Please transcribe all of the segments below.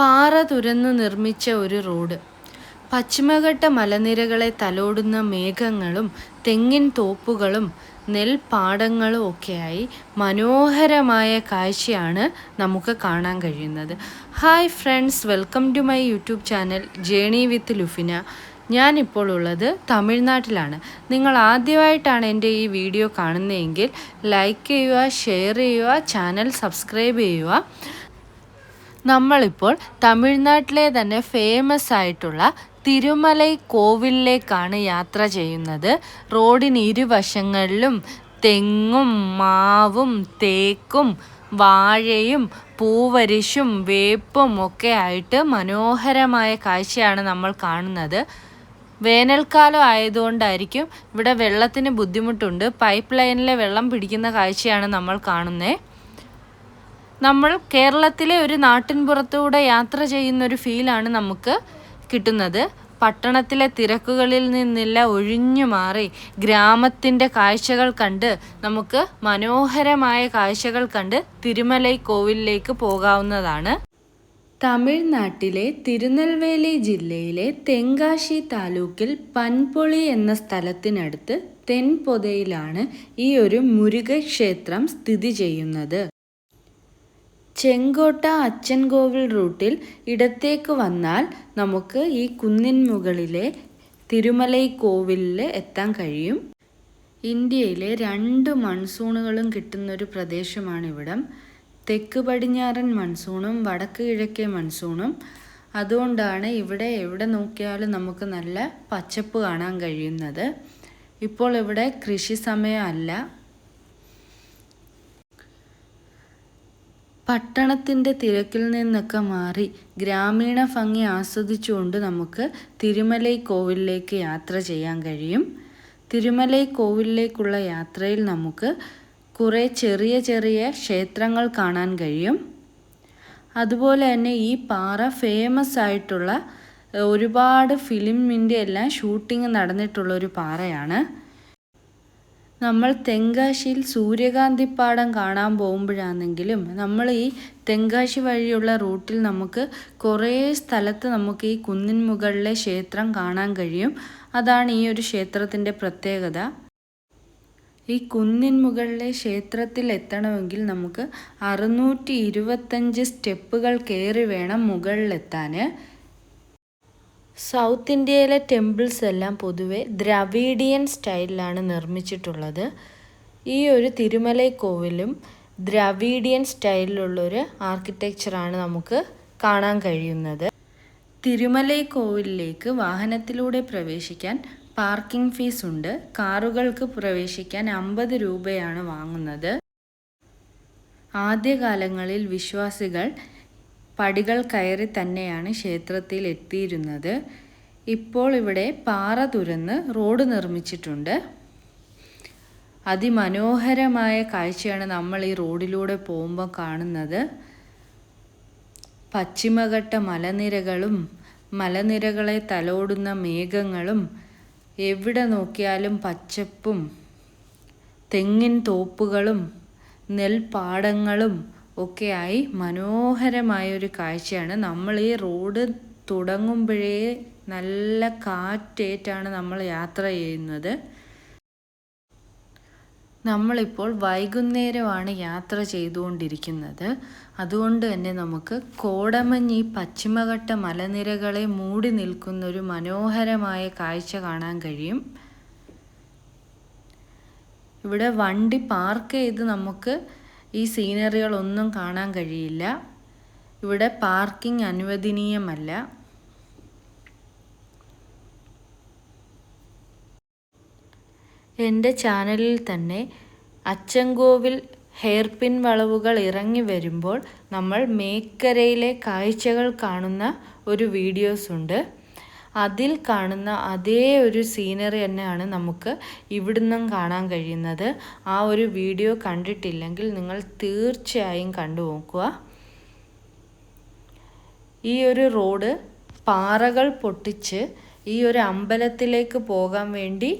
പാറ തുരന്നു നിർമ്മിച്ച ഒരു റോഡ്. പശ്ചിമഘട്ട മലനിരകളെ തലോടുന്ന മേഘങ്ങളും തെങ്ങിൻ തോപ്പുകളും നെൽപ്പാടങ്ങളും ഒക്കെയായി മനോഹരമായ കാഴ്ചയാണ് നമുക്ക് കാണാൻ കഴിയുന്നത്. Hi friends welcome to my YouTube channel journey with Lufina ഞാനിപ്പോൾ ഉള്ളത് തമിഴ്നാട്ടിലാണ്. നിങ്ങൾ ആദ്യമായിട്ടാണ് എന്റെ ഈ വീഡിയോ കാണുന്നതെങ്കിൽ ലൈക്ക് ചെയ്യുക ഷെയർ ചെയ്യുക ചാനൽ സബ്സ്ക്രൈബ് ചെയ്യുക. നമ്മളിപ്പോൾ തമിഴ്നാട്ടിലെ തന്നെ ഫേമസ് ആയിട്ടുള്ള തിരുമലൈ കോവിലിലേക്കാണ് യാത്ര ചെയ്യുന്നത്. റോഡിന് ഇരുവശങ്ങളിലും തെങ്ങും മാവും തേക്കും വാഴയും പൂവരിശും വേപ്പും ഒക്കെ ആയിട്ട് മനോഹരമായ കാഴ്ചയാണ് നമ്മൾ കാണുന്നത്. വേനൽക്കാലം ആയതുകൊണ്ടായിരിക്കും ഇവിടെ വെള്ളത്തിന് ബുദ്ധിമുട്ടുണ്ട്. പൈപ്പ് ലൈനിലെ വെള്ളം പിടിക്കുന്ന കാഴ്ചയാണ് നമ്മൾ കാണുന്നത് നമ്മൾ കേരളത്തിലെ ഒരു നാട്ടിൻപുറത്തൂടെ യാത്ര ചെയ്യുന്ന ഒരു ഫീലാണ് നമുക്ക് കിട്ടുന്നത്. പട്ടണത്തിലെ തിരക്കുകളിൽ നിന്നില്ല ഒഴിഞ്ഞു മാറി ഗ്രാമത്തിന്റെ കാഴ്ചകൾ കണ്ട് നമുക്ക് മനോഹരമായ കാഴ്ചകൾ കണ്ട് തിരുമലൈ കോവിലിലേക്ക് പോകാവുന്നതാണ്. തമിഴ്നാട്ടിലെ തിരുനെൽവേലി ജില്ലയിലെ തെങ്കാശി താലൂക്കിൽ പൻപൊളി എന്ന സ്ഥലത്തിനടുത്ത് തെൻപൊതയിലാണ് ഈ ഒരു മുരുകക്ഷേത്രം സ്ഥിതി ചെയ്യുന്നത്. ചെങ്കോട്ട അച്ചൻകോവിൽ റൂട്ടിൽ ഇടത്തേക്ക് വന്നാൽ നമുക്ക് ഈ കുന്നിൻ മുകളിലെ തിരുമലൈ കോവിലിൽ എത്താൻ കഴിയും. ഇന്ത്യയിലെ രണ്ട് മൺസൂണുകളും കിട്ടുന്നൊരു പ്രദേശമാണ് ഇവിടം തെക്ക് പടിഞ്ഞാറൻ മൺസൂണും വടക്ക് കിഴക്കേ മൺസൂണും. അതുകൊണ്ടാണ് ഇവിടെ എവിടെ നോക്കിയാലും നമുക്ക് നല്ല പച്ചപ്പ് കാണാൻ കഴിയുന്നത്. ഇപ്പോൾ ഇവിടെ കൃഷി സമയമല്ല. പട്ടണത്തിന്റെ തിരക്കിൽ നിന്നൊക്കെ മാറി ഗ്രാമീണ ഭംഗി ആസ്വദിച്ചുകൊണ്ട് നമുക്ക് തിരുമലൈ കോവിലിലേക്ക് യാത്ര ചെയ്യാൻ കഴിയും. തിരുമലൈ കോവിലിലേക്കുള്ള യാത്രയിൽ നമുക്ക് കുറേ ചെറിയ ചെറിയ ക്ഷേത്രങ്ങൾ കാണാൻ കഴിയും. അതുപോലെ തന്നെ ഈ പാറ ഫേമസ് ആയിട്ടുള്ള ഒരുപാട് ഫിലിമിന്റെ എല്ലാം ഷൂട്ടിംഗ് നടന്നിട്ടുള്ള ഒരു പാറയാണ്. നമ്മൾ തെങ്കാശിയിൽ സൂര്യകാന്തിപ്പാടം കാണാൻ പോകുമ്പോഴാണെങ്കിലും നമ്മൾ ഈ തെങ്കാശി വഴിയുള്ള റൂട്ടിൽ നമുക്ക് കുറേ സ്ഥലത്ത് നമുക്ക് ഈ കുന്നിൻ മുകളിലെ ക്ഷേത്രം കാണാൻ കഴിയും. അതാണ് ഈ ഒരു ക്ഷേത്രത്തിന്റെ പ്രത്യേകത. ഈ കുന്നിൻ മുകളിലെ ക്ഷേത്രത്തിൽ എത്തണമെങ്കിൽ നമുക്ക് അറുന്നൂറ്റി ഇരുപത്തഞ്ച് സ്റ്റെപ്പുകൾ കയറി വേണം മുകളിലെത്താൻ. സൗത്ത് ഇന്ത്യയിലെ ടെമ്പിൾസ് എല്ലാം പൊതുവെ ദ്രവീഡിയൻ സ്റ്റൈലിലാണ് നിർമ്മിച്ചിട്ടുള്ളത്. ഈ ഒരു തിരുമലൈ കോവിലും ദ്രവീഡിയൻ സ്റ്റൈലിലുള്ളൊരു ആർക്കിടെക്ചറാണ് നമുക്ക് കാണാൻ കഴിയുന്നത്. തിരുമലൈ കോവിലിലേക്ക് വാഹനത്തിലൂടെ പ്രവേശിക്കാൻ പാർക്കിംഗ് ഫീസ് ഉണ്ട്. കാറുകൾക്ക് പ്രവേശിക്കാൻ അമ്പത് രൂപയാണ് വാങ്ങുന്നത്. ആദ്യകാലങ്ങളിൽ വിശ്വാസികൾ പടികൾ കയറി തന്നെയാണ് ക്ഷേത്രത്തിൽ എത്തിയിരുന്നത്. ഇപ്പോൾ ഇവിടെ പാറ തുരന്ന് റോഡ് നിർമ്മിച്ചിട്ടുണ്ട്. അതിമനോഹരമായ കാഴ്ചയാണ് നമ്മൾ ഈ റോഡിലൂടെ പോകുമ്പോൾ കാണുന്നത്. പശ്ചിമഘട്ട മലനിരകളും മലനിരകളെ തലോടുന്ന മേഘങ്ങളും എവിടെ നോക്കിയാലും പച്ചപ്പും തെങ്ങിൻ തോപ്പുകളും നെൽപ്പാടങ്ങളും ഒക്കെയായി മനോഹരമായ ഒരു കാഴ്ചയാണ്. നമ്മൾ ഈ റോഡ് തുടങ്ങുമ്പോഴേ നല്ല കാറ്റേറ്റാണ് നമ്മൾ യാത്ര ചെയ്യുന്നത്. നമ്മളിപ്പോൾ വൈകുന്നേരമാണ് യാത്ര ചെയ്തുകൊണ്ടിരിക്കുന്നത്. അതുകൊണ്ട് തന്നെ നമുക്ക് കോടമഞ്ഞ് പശ്ചിമഘട്ട മലനിരകളെ മൂടി നിൽക്കുന്ന ഒരു മനോഹരമായ കാഴ്ച കാണാൻ കഴിയും. ഇവിടെ വണ്ടി പാർക്ക് ചെയ്ത് നമുക്ക് ഈ സീനറികളൊന്നും കാണാൻ കഴിയില്ല. ഇവിടെ പാർക്കിംഗ് അനുവദനീയമല്ല. എന്റെ ചാനലിൽ തന്നെ അച്ചൻകോവിൽ ഹെയർപിൻ വളവുകൾ ഇറങ്ങി വരുമ്പോൾ നമ്മൾ മേക്കരയിലെ കാഴ്ചകൾ കാണുന്ന ഒരു വീഡിയോസ് ഉണ്ട് അതിൽ കാണുന്ന അതേ ഒരു സീനറി തന്നെയാണ് നമുക്ക് ഇവിടുന്നും കാണാൻ കഴിയുന്നത്. ആ ഒരു വീഡിയോ കണ്ടിട്ടില്ലെങ്കിൽ നിങ്ങൾ തീർച്ചയായും കണ്ടു നോക്കുക. ഈ ഒരു റോഡ് പാറകൾ പൊട്ടിച്ച് ഈ ഒരു അമ്പലത്തിലേക്ക് പോകാൻ വേണ്ടി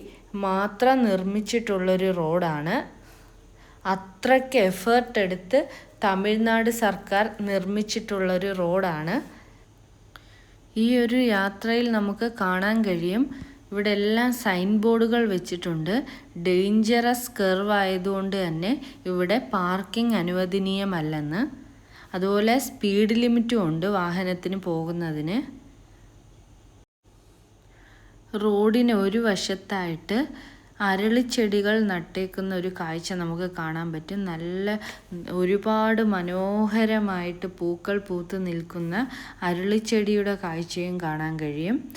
മാത്രം നിർമ്മിച്ചിട്ടുള്ളൊരു റോഡാണ് അത്രയ്ക്ക് എഫേർട്ട് എടുത്ത് തമിഴ്നാട് സർക്കാർ നിർമ്മിച്ചിട്ടുള്ളൊരു റോഡാണ് ഈ ഒരു യാത്രയിൽ നമുക്ക് കാണാൻ കഴിയും. ഇവിടെ എല്ലാം സൈൻ ബോർഡുകൾ വെച്ചിട്ടുണ്ട്. ഡേഞ്ചറസ് കർവ് ആയതുകൊണ്ട് തന്നെ ഇവിടെ പാർക്കിംഗ് അനുവദനീയമല്ലെന്ന്. അതുപോലെ സ്പീഡ് ലിമിറ്റും ഉണ്ട് വാഹനത്തിന് പോകുന്നതിന്. റോഡിന് ഒരു വശത്തായിട്ട് അരളിച്ചെടികൾ നട്ടേക്കുന്ന ഒരു കാഴ്ച നമുക്ക് കാണാൻ പറ്റും. നല്ല ഒരുപാട് മനോഹരമായിട്ട് പൂക്കൾ പൂത്ത് നിൽക്കുന്ന അരളിച്ചെടിയുടെ കാഴ്ചയും കാണാൻ കഴിയും.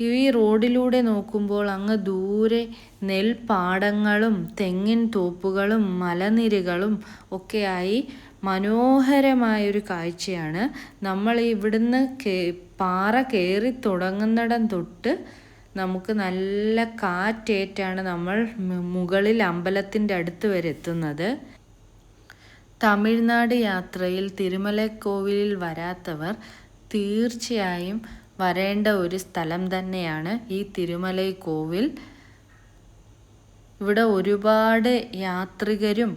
ഈ റോഡിലൂടെ നോക്കുമ്പോൾ അങ്ങ് ദൂരെ നെൽപ്പാടങ്ങളും തെങ്ങിൻ തോപ്പുകളും മലനിരകളും ഒക്കെയായി മനോഹരമായൊരു കാഴ്ചയാണ്. നമ്മൾ ഇവിടുന്ന് പാറ കയറി തുടങ്ങുന്നിടം തൊട്ട് നമുക്ക് നല്ല കാറ്റേറ്റാണ് നമ്മൾ മുകളിൽ അമ്പലത്തിന്റെ അടുത്ത് വരെ എത്തുന്നത്. തമിഴ്നാട് യാത്രയിൽ തിരുമലക്കോവിലിൽ വരാത്തവർ തീർച്ചയായും വരേണ്ട ഒരു സ്ഥലം തന്നെയാണ് ഈ തിരുമലൈ കോവിൽ ഇവിടെ ഒരുപാട് യാത്രികരും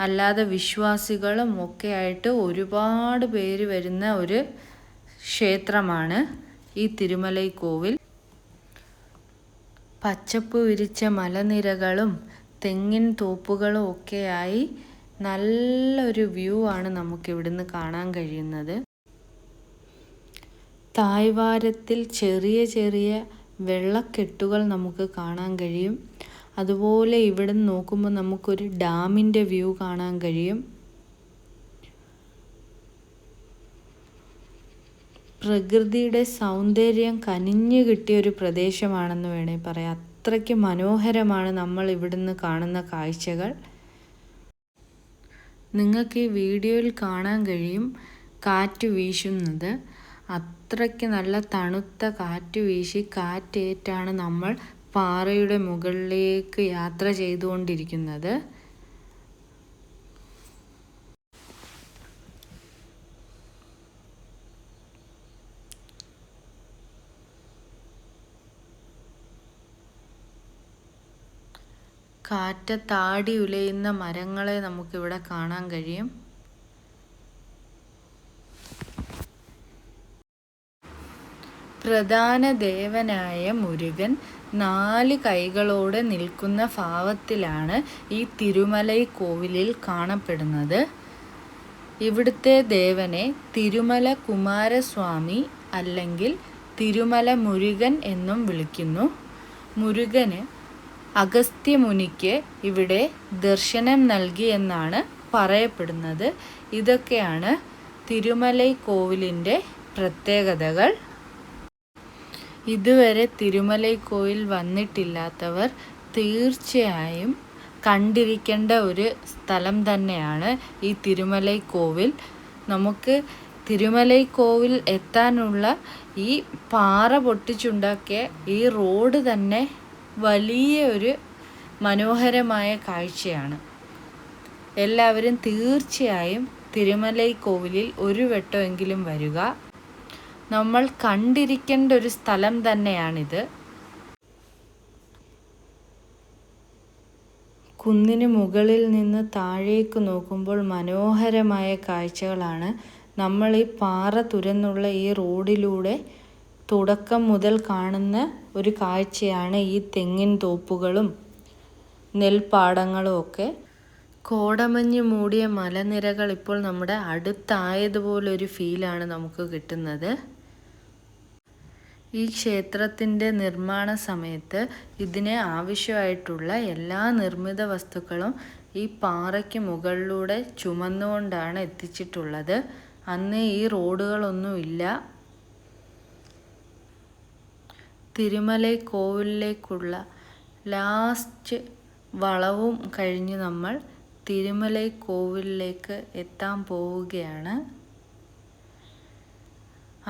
അല്ലാതെ വിശ്വാസികളും ഒക്കെ ആയിട്ട് ഒരുപാട് പേര് വരുന്ന ഒരു ക്ഷേത്രമാണ്. ഈ തിരുമലൈ കോവിൽ പച്ചപ്പ് വിരിച്ച മലനിരകളും തെങ്ങിൻ തോപ്പുകളും ഒക്കെയായി നല്ലൊരു വ്യൂ ആണ് നമുക്ക് ഇവിടുന്ന് കാണാൻ കഴിയുന്നത്. തായ്വാരത്തിൽ ചെറിയ ചെറിയ വെള്ളക്കെട്ടുകൾ നമുക്ക് കാണാൻ കഴിയും. അതുപോലെ ഇവിടെ നോക്കുമ്പോൾ നമുക്കൊരു ഡാമിന്റെ വ്യൂ കാണാൻ കഴിയും. പ്രകൃതിയുടെ സൗന്ദര്യം കനിഞ്ഞു കിട്ടിയ ഒരു പ്രദേശമാണെന്ന് വേണേ പറയാം. അത്രയ്ക്ക് മനോഹരമാണ് നമ്മൾ ഇവിടുന്ന് കാണുന്ന കാഴ്ചകൾ. നിങ്ങൾക്ക് ഈ വീഡിയോയിൽ കാണാൻ കഴിയും കാറ്റ് വീശുന്നത്. അത്രയ്ക്ക് നല്ല തണുത്ത കാറ്റ് വീശി കാറ്റേറ്റാണ് നമ്മൾ പാറയുടെ മുകളിലേക്ക് യാത്ര ചെയ്തുകൊണ്ടിരിക്കുന്നത്. കാറ്റത്താടി ഉലയുന്ന മരങ്ങളെ നമുക്കിവിടെ കാണാൻ കഴിയും. പ്രധാന ദേവനായ മുരുകൻ നാല് കൈകളോടെ നിൽക്കുന്ന ഭാവത്തിലാണ് ഈ തിരുമലൈ കോവിലിൽ കാണപ്പെടുന്നത്. ഇവിടുത്തെ ദേവനെ തിരുമല കുമാരസ്വാമി അല്ലെങ്കിൽ തിരുമല മുരുകൻ എന്നും വിളിക്കുന്നു. മുരുകന് അഗസ്ത്യമുനിക്ക് ഇവിടെ ദർശനം നൽകി എന്നാണ് പറയപ്പെടുന്നത്. ഇതൊക്കെയാണ് തിരുമലൈ കോവിലിന്റെ പ്രത്യേകതകൾ. ഇതുവരെ തിരുമലൈ കോവിൽ വന്നിട്ടില്ലാത്തവർ തീർച്ചയായും കണ്ടിരിക്കേണ്ട ഒരു സ്ഥലം തന്നെയാണ് ഈ തിരുമലൈ കോവിൽ നമുക്ക് തിരുമലൈ കോവിൽ എത്താനുള്ള ഈ പാറ പൊട്ടിച്ചുണ്ടാക്കിയ ഈ റോഡ് തന്നെ വലിയ ഒരു മനോഹരമായ കാഴ്ചയാണ്. എല്ലാവരും തീർച്ചയായും തിരുമലൈ കോവിലിൽ ഒരു വട്ടമെങ്കിലും വരിക. നമ്മൾ കണ്ടിരിക്കേണ്ട ഒരു സ്ഥലം തന്നെയാണിത്. കുന്നിന് മുകളിൽ നിന്ന് താഴേക്ക് നോക്കുമ്പോൾ മനോഹരമായ കാഴ്ചകളാണ്. നമ്മൾ ഈ പാറ തുരന്നുള്ള ഈ റോഡിലൂടെ തുടക്കം മുതൽ കാണുന്ന ഒരു കാഴ്ചയാണ് ഈ തെങ്ങിൻ തോപ്പുകളും നെൽപ്പാടങ്ങളും ഒക്കെ. കോടമഞ്ഞ് മൂടിയ മലനിരകൾ ഇപ്പോൾ നമ്മുടെ അടുത്തായതുപോലൊരു ഫീലാണ് നമുക്ക് കിട്ടുന്നത്. ഈ ക്ഷേത്രത്തിന്റെ നിർമ്മാണ സമയത്ത് ഇതിന് ആവശ്യമായിട്ടുള്ള എല്ലാ നിർമ്മിത വസ്തുക്കളും ഈ പാറയ്ക്ക് മുകളിലൂടെ ചുമന്നുകൊണ്ടാണ് എത്തിച്ചിട്ടുള്ളത്. അന്ന് ഈ റോഡുകളൊന്നുമില്ല. തിരുമലൈ കോവിലിലേക്കുള്ള ലാസ്റ്റ് വളവും കഴിഞ്ഞ് നമ്മൾ തിരുമലൈ കോവിലിലേക്ക് എത്താൻ പോവുകയാണ്.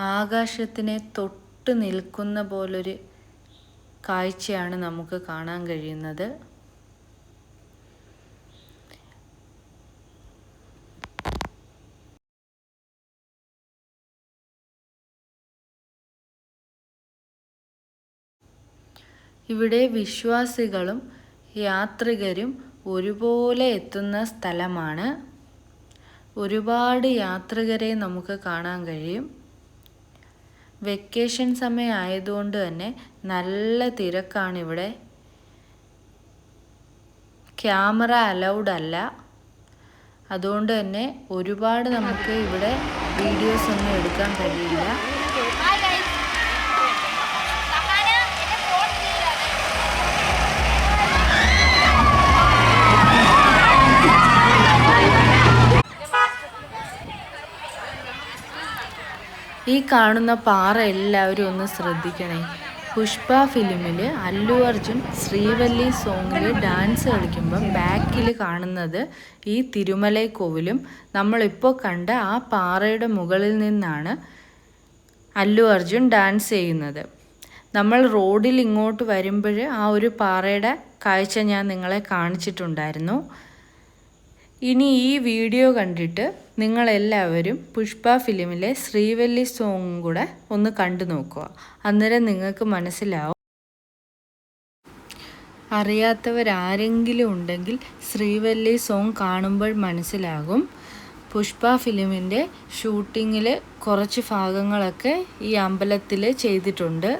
ആകാശത്തിനെ തൊട്ട് നിൽക്കുന്ന പോലൊരു കാഴ്ചയാണ് നമുക്ക് കാണാൻ കഴിയുന്നത്. ഇവിടെ വിശ്വാസികളും യാത്രികരും ഒരുപോലെ എത്തുന്ന സ്ഥലമാണ്. ഒരുപാട് യാത്രികരെ നമുക്ക് കാണാൻ കഴിയും. വെക്കേഷൻ സമയം ആയതുകൊണ്ട് തന്നെ നല്ല തിരക്കാണ് ഇവിടെ ക്യാമറ അലൗഡ് അല്ല. അതുകൊണ്ട് തന്നെ ഒരുപാട് നമുക്ക് ഇവിടെ വീഡിയോസ് ഒന്നും എടുക്കാൻ കഴിയില്ല. ഈ കാണുന്ന പാറ എല്ലാവരും ഒന്ന് ശ്രദ്ധിക്കണേ. പുഷ്പ ഫിലിമിൽ അല്ലു അർജുൻ ശ്രീവല്ലി സോങ്ങിൽ ഡാൻസ് കളിക്കുമ്പം ബാക്കിൽ കാണുന്നത് ഈ തിരുമലൈ കോവിലും നമ്മളിപ്പോൾ കണ്ട ആ പാറയുടെ മുകളിൽ നിന്നാണ് അല്ലു അർജുൻ ഡാൻസ് ചെയ്യുന്നത്. നമ്മൾ റോഡിൽ ഇങ്ങോട്ട് വരുമ്പോൾ ആ ഒരു പാറയുടെ കാഴ്ച ഞാൻ നിങ്ങളെ കാണിച്ചിട്ടുണ്ടായിരുന്നു. ഇനി ഈ വീഡിയോ കണ്ടിട്ട് നിങ്ങളെല്ലാവരും പുഷ്പ ഫിലിമിലെ ശ്രീവല്ലി സോങ്ങും കൂടെ ഒന്ന് കണ്ടു നോക്കുക. അന്നേരം നിങ്ങൾക്ക് മനസ്സിലാവും. അറിയാത്തവരാരെങ്കിലും ഉണ്ടെങ്കിൽ ശ്രീവല്ലി സോങ് കാണുമ്പോൾ മനസ്സിലാകും. പുഷ്പ ഫിലിമിന്റെ ഷൂട്ടിങ്ങിൽ കുറച്ച് ഭാഗങ്ങളൊക്കെ ഈ അമ്പലത്തിൽ ചെയ്തിട്ടുണ്ട്.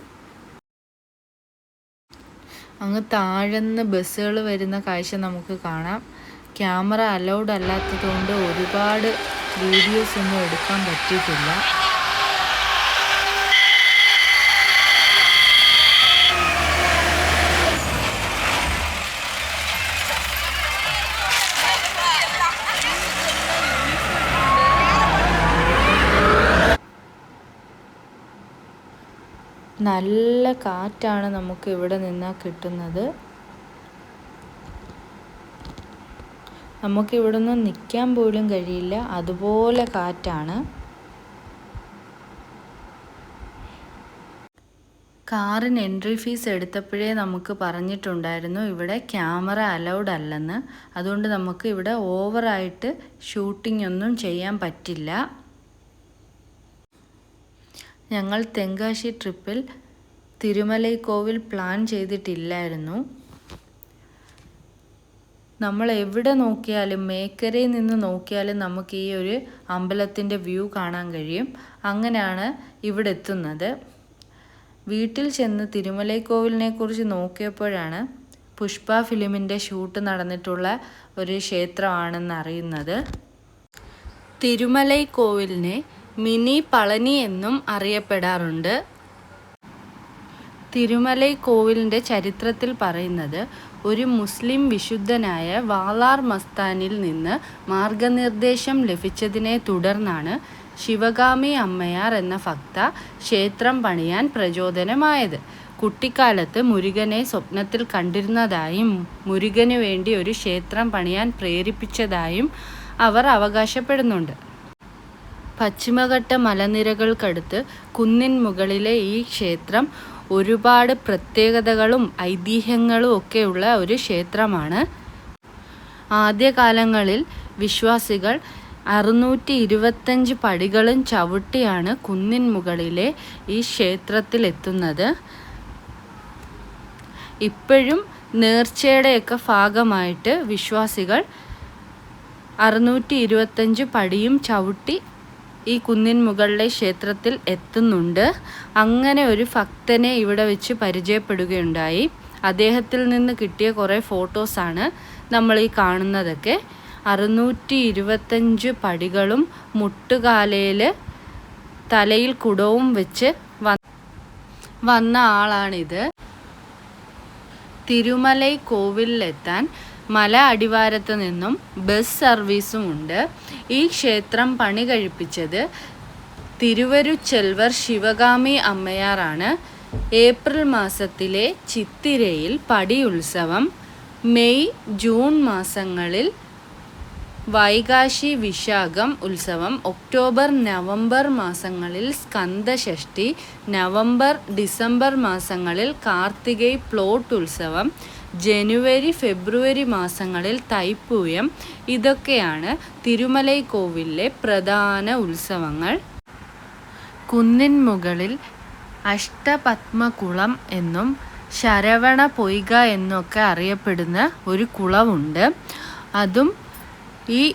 അങ്ങ് താഴെന്ന് ബസ്സുകൾ വരുന്ന കാഴ്ച നമുക്ക് കാണാം. ക്യാമറ അലൗഡ് അല്ലാത്തതുകൊണ്ട് ഒരുപാട് വീഡിയോസ് ഒന്നും എടുക്കാൻ പറ്റിയിട്ടില്ല. നല്ല കാറ്റാണ് നമുക്ക് ഇവിടെ നിന്നാൽ കിട്ടുന്നത്. നമുക്ക് നിന്ന് നിൽക്കാൻ പോലും കഴിയില്ല. അതുപോലെ കാറ്റാണ്. കാറിന് എൻട്രി ഫീസ് എടുത്തപ്പോഴേ നമുക്ക് പറഞ്ഞിട്ടുണ്ടായിരുന്നു ഇവിടെ ക്യാമറ അലൗഡ് അല്ലെന്ന്. അതുകൊണ്ട് നമുക്ക് ഇവിടെ ഓവറായിട്ട് ഷൂട്ടിംഗ് ഒന്നും ചെയ്യാൻ പറ്റില്ല. ഞങ്ങൾ തെങ്കാശി ട്രിപ്പിൽ തിരുമലൈ കോവിൽ പ്ലാൻ ചെയ്തിട്ടില്ലായിരുന്നു. നമ്മൾ എവിടെ നോക്കിയാലും മേക്കരയിൽ നിന്ന് നോക്കിയാലും നമുക്ക് ഈ ഒരു അമ്പലത്തിന്റെ വ്യൂ കാണാൻ കഴിയും. അങ്ങനെയാണ് ഇവിടെ എത്തുന്നത്. വീട്ടിൽ ചെന്ന് തിരുമലൈ കോവിലിനെ കുറിച്ച് നോക്കിയപ്പോഴാണ് പുഷ്പ ഫിലിമിന്റെ ഷൂട്ട് നടന്നിട്ടുള്ള ഒരു ക്ഷേത്രമാണെന്ന് അറിയുന്നത്. തിരുമലൈ കോവിലിനെ മിനി പളനി എന്നും അറിയപ്പെടാറുണ്ട്. തിരുമലൈ കോവിലിന്റെ ചരിത്രത്തിൽ പറയുന്നത് ഒരു മുസ്ലിം വിശുദ്ധനായ വാലാർ മസ്താനിൽ നിന്ന് മാർഗനിർദ്ദേശം ലഭിച്ചതിനെ തുടർന്നാണ് ശിവഗാമി അമ്മയാർ എന്ന ഭക്ത ക്ഷേത്രം പണിയാൻ പ്രചോദനമായത്. കുട്ടിക്കാലത്ത് മുരുകനെ സ്വപ്നത്തിൽ കണ്ടിരുന്നതായും മുരുകന് വേണ്ടി ഒരു ക്ഷേത്രം പണിയാൻ പ്രേരിപ്പിച്ചതായും അവർ അവകാശപ്പെടുന്നുണ്ട്. പശ്ചിമഘട്ട മലനിരകൾക്കടുത്ത് കുന്നിൻ മുകളിലെ ഈ ക്ഷേത്രം ഒരുപാട് പ്രത്യേകതകളും ഐതിഹ്യങ്ങളും ഒക്കെയുള്ള ഒരു ക്ഷേത്രമാണ്. ആദ്യകാലങ്ങളിൽ വിശ്വാസികൾ അറുന്നൂറ്റി ഇരുപത്തഞ്ച് പടികളും ചവിട്ടിയാണ് കുന്നിൻ മുകളിലെ ഈ ക്ഷേത്രത്തിലെത്തുന്നത്. ഇപ്പോഴും നേർച്ചയുടെയൊക്കെ ഭാഗമായിട്ട് വിശ്വാസികൾ അറുന്നൂറ്റി ഇരുപത്തഞ്ച് പടിയും ചവിട്ടി ഈ കുന്നിൻ മുകളിലെ ക്ഷേത്രത്തിൽ എത്തുന്നുണ്ട്. അങ്ങനെ ഒരു ഭക്തനെ ഇവിടെ വെച്ച് പരിചയപ്പെടുകയുണ്ടായി. അദ്ദേഹത്തിൽ നിന്ന് കിട്ടിയ കുറേ ഫോട്ടോസാണ് നമ്മൾ ഈ കാണുന്നതൊക്കെ. അറുന്നൂറ്റി ഇരുപത്തഞ്ച് പടികളും മുട്ടുകാലയിൽ തലയിൽ കുടവും വെച്ച് വന്ന ആളാണിത്. തിരുമലൈ കോവിലിലെത്താൻ മല അടിവാരത്ത് നിന്നും ബസ് സർവീസും ഉണ്ട്. ഈ ക്ഷേത്രം പണി കഴിപ്പിച്ചത് തിരുവരുച്ചെൽവർ ശിവഗാമി അമ്മയാറാണ്. ഏപ്രിൽ മാസത്തിലെ ചിത്തിരയിൽ പടി ഉത്സവം മെയ് ജൂൺ മാസങ്ങളിൽ വൈകാശി വിശാഖം ഉത്സവം ഒക്ടോബർ നവംബർ മാസങ്ങളിൽ സ്കന്ദഷഷ്ടി നവംബർ ഡിസംബർ മാസങ്ങളിൽ കാർത്തികൈ പ്ലോട്ട് ഉത്സവം ജനുവരി ഫെബ്രുവരി മാസങ്ങളിൽ തൈപ്പൂയം. ഇതൊക്കെയാണ് തിരുമലൈ കോവിലിലെ പ്രധാന ഉത്സവങ്ങൾ. കുന്നിൻ മുകളിൽ അഷ്ടപത്മകുളം എന്നും ശരവണ പൊയ്ക എന്നൊക്കെ അറിയപ്പെടുന്ന ഒരു കുളമുണ്ട് അതും ഈ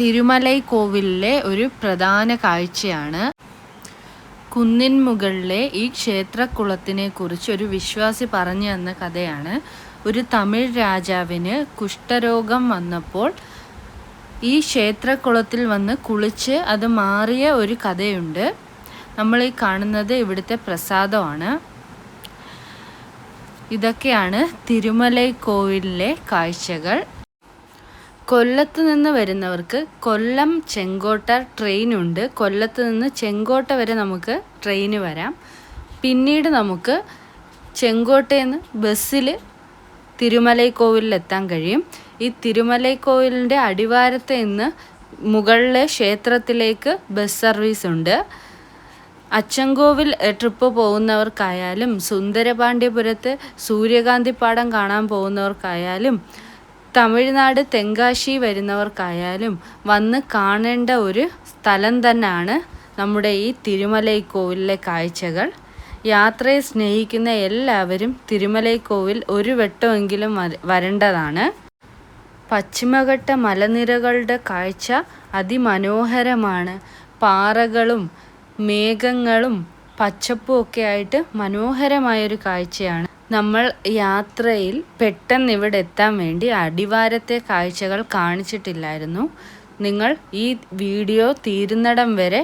തിരുമലൈ കോവിലിലെ ഒരു പ്രധാന കാഴ്ചയാണ്. കുന്നിൻ മുകളിലെ ഈ ക്ഷേത്രക്കുളത്തിനെ കുറിച്ച് ഒരു വിശ്വാസി പറഞ്ഞു തന്ന കഥയാണ്. ഒരു തമിഴ് രാജാവിന് കുഷ്ഠരോഗം വന്നപ്പോൾ ഈ ക്ഷേത്രക്കുളത്തിൽ വന്ന് കുളിച്ച് അത് മാറിയ ഒരു കഥയുണ്ട്. നമ്മൾ ഈ കാണുന്നത് ഇവിടുത്തെ പ്രസാദമാണ്. ഇതൊക്കെയാണ് തിരുമലൈ കോവിലിലെ കാഴ്ചകൾ. കൊല്ലത്ത് നിന്ന് വരുന്നവർക്ക് കൊല്ലം ചെങ്കോട്ട ട്രെയിനുണ്ട് കൊല്ലത്ത് നിന്ന് ചെങ്കോട്ട വരെ നമുക്ക് ട്രെയിന് വരാം. പിന്നീട് നമുക്ക് ചെങ്കോട്ടയിൽ നിന്ന് ബസ്സിൽ തിരുമലൈക്കോവിലിൽ എത്താൻ കഴിയും. ഈ തിരുമലൈക്കോവിലിന്റെ അടിവാരത്ത് നിന്ന് മുകളിലെ ക്ഷേത്രത്തിലേക്ക് ബസ് സർവീസ് ഉണ്ട്. അച്ചൻകോവിൽ ട്രിപ്പ് പോകുന്നവർക്കായാലും സുന്ദരപാണ്ഡ്യപുരത്ത് സൂര്യകാന്തിപ്പാടം കാണാൻ പോകുന്നവർക്കായാലും തമിഴ്നാട് തെങ്കാശി വരുന്നവർക്കായാലും വന്ന് കാണേണ്ട ഒരു സ്ഥലം തന്നെയാണ് നമ്മുടെ ഈ തിരുമലൈ കോവിലിലെ കാഴ്ചകൾ. യാത്രയെ സ്നേഹിക്കുന്ന എല്ലാവരും തിരുമലൈ കോവിൽ ഒരു വട്ടമെങ്കിലും വര- വരേണ്ടതാണ്. പശ്ചിമഘട്ട മലനിരകളുടെ കാഴ്ച അതിമനോഹരമാണ്. പാറകളും മേഘങ്ങളും പച്ചപ്പും ഒക്കെ ആയിട്ട് മനോഹരമായൊരു കാഴ്ചയാണ്. നമ്മൾ യാത്രയിൽ പെട്ടെന്ന് ഇവിടെ എത്താൻ വേണ്ടി അടിവാരത്തെ കാഴ്ചകൾ കാണിച്ചിട്ടില്ലായിരുന്നു. നിങ്ങൾ ഈ വീഡിയോ തീരുന്നിടം വരെ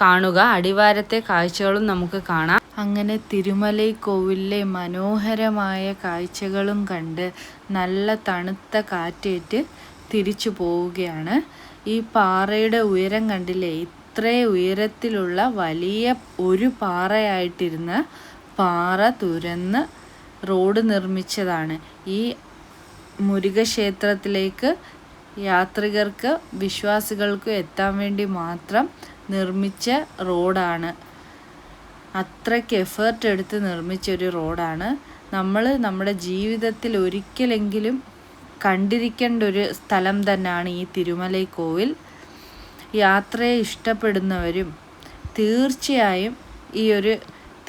കാണുക. അടിവാരത്തെ കാഴ്ചകളും നമുക്ക് കാണാം. അങ്ങനെ തിരുമലൈ കോവിലിലെ മനോഹരമായ കാഴ്ചകളും കണ്ട് നല്ല തണുത്ത കാറ്റേറ്റ് തിരിച്ചു പോവുകയാണ്. ഈ പാറയുടെ ഉയരം കണ്ടില്ലേ? ഇത്രേ ഉയരത്തിലുള്ള വലിയ ഒരു പാറയായിട്ടിരുന്ന പാറ തുരന്ന് റോഡ് നിർമ്മിച്ചതാണ്. ഈ മുരുകക്ഷേത്രത്തിലേക്ക് യാത്രികർക്ക് വിശ്വാസികൾക്ക് എത്താൻ വേണ്ടി മാത്രം നിർമ്മിച്ച റോഡാണ്. അത്രയ്ക്ക് എഫേർട്ട് എടുത്ത് നിർമ്മിച്ച ഒരു റോഡാണ്. നമ്മൾ നമ്മുടെ ജീവിതത്തിൽ ഒരിക്കലെങ്കിലും കണ്ടിരിക്കേണ്ട ഒരു സ്ഥലം തന്നെയാണ് ഈ തിരുമലൈ കോവിൽ. യാത്രയെ ഇഷ്ടപ്പെടുന്നവരും തീർച്ചയായും ഈ ഒരു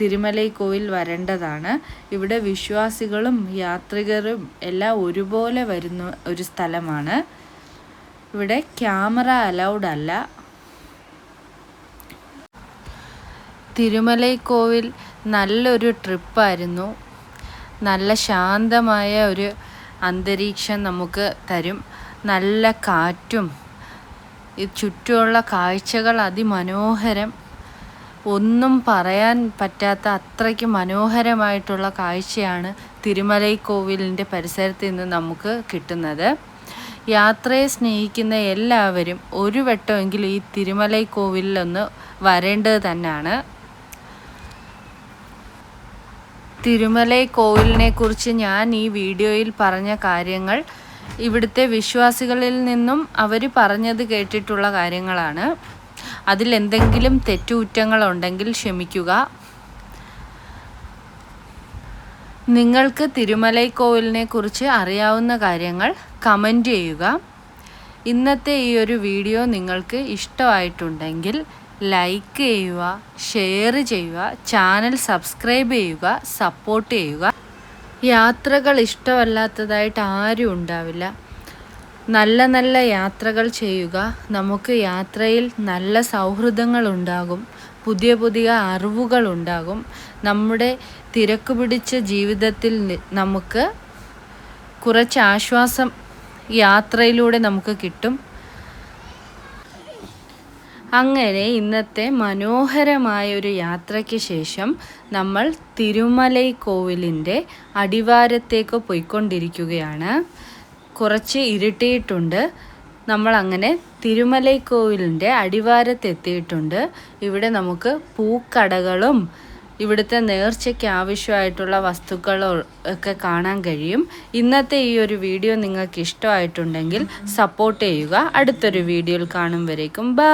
തിരുമലൈ കോവിൽ വരേണ്ടതാണ്. ഇവിടെ വിശ്വാസികളും യാത്രികരും എല്ലാം ഒരുപോലെ വരുന്ന ഒരു സ്ഥലമാണ്. ഇവിടെ ക്യാമറ അലൗഡ് അല്ല. തിരുമലൈ കോവിൽ നല്ലൊരു ട്രിപ്പായിരുന്നു. നല്ല ശാന്തമായ ഒരു അന്തരീക്ഷം നമുക്ക് തരും. നല്ല കാറ്റും ചുറ്റുമുള്ള കാഴ്ചകൾ അതിമനോഹരം. ഒന്നും പറയാൻ പറ്റാത്ത അത്രയ്ക്ക് മനോഹരമായിട്ടുള്ള കാഴ്ചയാണ് തിരുമലൈ കോവിലിന്റെ പരിസരത്ത് നിന്ന് നമുക്ക് കിട്ടുന്നത്. യാത്രയെ സ്നേഹിക്കുന്ന എല്ലാവരും ഒരു വട്ടമെങ്കിലും ഈ തിരുമലൈ കോവിലൊന്ന് വരേണ്ടത് തന്നെയാണ്. തിരുമലൈ കോവിലിനെ കുറിച്ച് ഞാൻ ഈ വീഡിയോയിൽ പറഞ്ഞ കാര്യങ്ങൾ ഇവിടുത്തെ വിശ്വാസികളിൽ നിന്നും അവർ പറഞ്ഞത് കേട്ടിട്ടുള്ള കാര്യങ്ങളാണ്. അതിൽ എന്തെങ്കിലും തെറ്റുകുറ്റങ്ങളുണ്ടെങ്കിൽ ക്ഷമിക്കുക. നിങ്ങൾക്ക് തിരുമലൈ കോവിലിനെ കുറിച്ച് അറിയാവുന്ന കാര്യങ്ങൾ കമന്റ് ചെയ്യുക. ഇന്നത്തെ ഈ ഒരു വീഡിയോ നിങ്ങൾക്ക് ഇഷ്ടമായിട്ടുണ്ടെങ്കിൽ ലൈക്ക് ചെയ്യുക ഷെയർ ചെയ്യുക ചാനൽ സബ്സ്ക്രൈബ് ചെയ്യുക സപ്പോർട്ട് ചെയ്യുക. യാത്രകൾ ഇഷ്ടമല്ലാത്തതായിട്ട് ആരും ഉണ്ടാവില്ല. നല്ല നല്ല യാത്രകൾ ചെയ്യുക. നമുക്ക് യാത്രയിൽ നല്ല സൗഹൃദങ്ങൾ ഉണ്ടാകും പുതിയ പുതിയ അറിവുകൾ ഉണ്ടാകും നമ്മുടെ തിരക്ക് പിടിച്ച ജീവിതത്തിൽ നമുക്ക് കുറച്ച് ആശ്വാസം യാത്രയിലൂടെ നമുക്ക് കിട്ടും. അങ്ങനെ ഇന്നത്തെ മനോഹരമായ ഒരു യാത്രയ്ക്ക് ശേഷം നമ്മൾ തിരുമലൈ കോവിലിന്റെ അടിവാരത്തേക്ക് പോയിക്കൊണ്ടിരിക്കുകയാണ്. കുറച്ച് ഇരുട്ടിയിട്ടുണ്ട്. നമ്മൾ അങ്ങനെ തിരുമലൈ കോവിലിന്റെ അടിവാരത്തെത്തിയിട്ടുണ്ട്. ഇവിടെ നമുക്ക് പൂക്കടകളും ഇവിടുത്തെ നേർച്ചയ്ക്ക് ആവശ്യമായിട്ടുള്ള വസ്തുക്കളും ഒക്കെ കാണാൻ കഴിയും. ഇന്നത്തെ ഈ ഒരു വീഡിയോ നിങ്ങൾക്ക് ഇഷ്ടമായിട്ടുണ്ടെങ്കിൽ സപ്പോർട്ട് ചെയ്യുക. അടുത്തൊരു വീഡിയോയിൽ കാണും വരേക്കും. ബൈ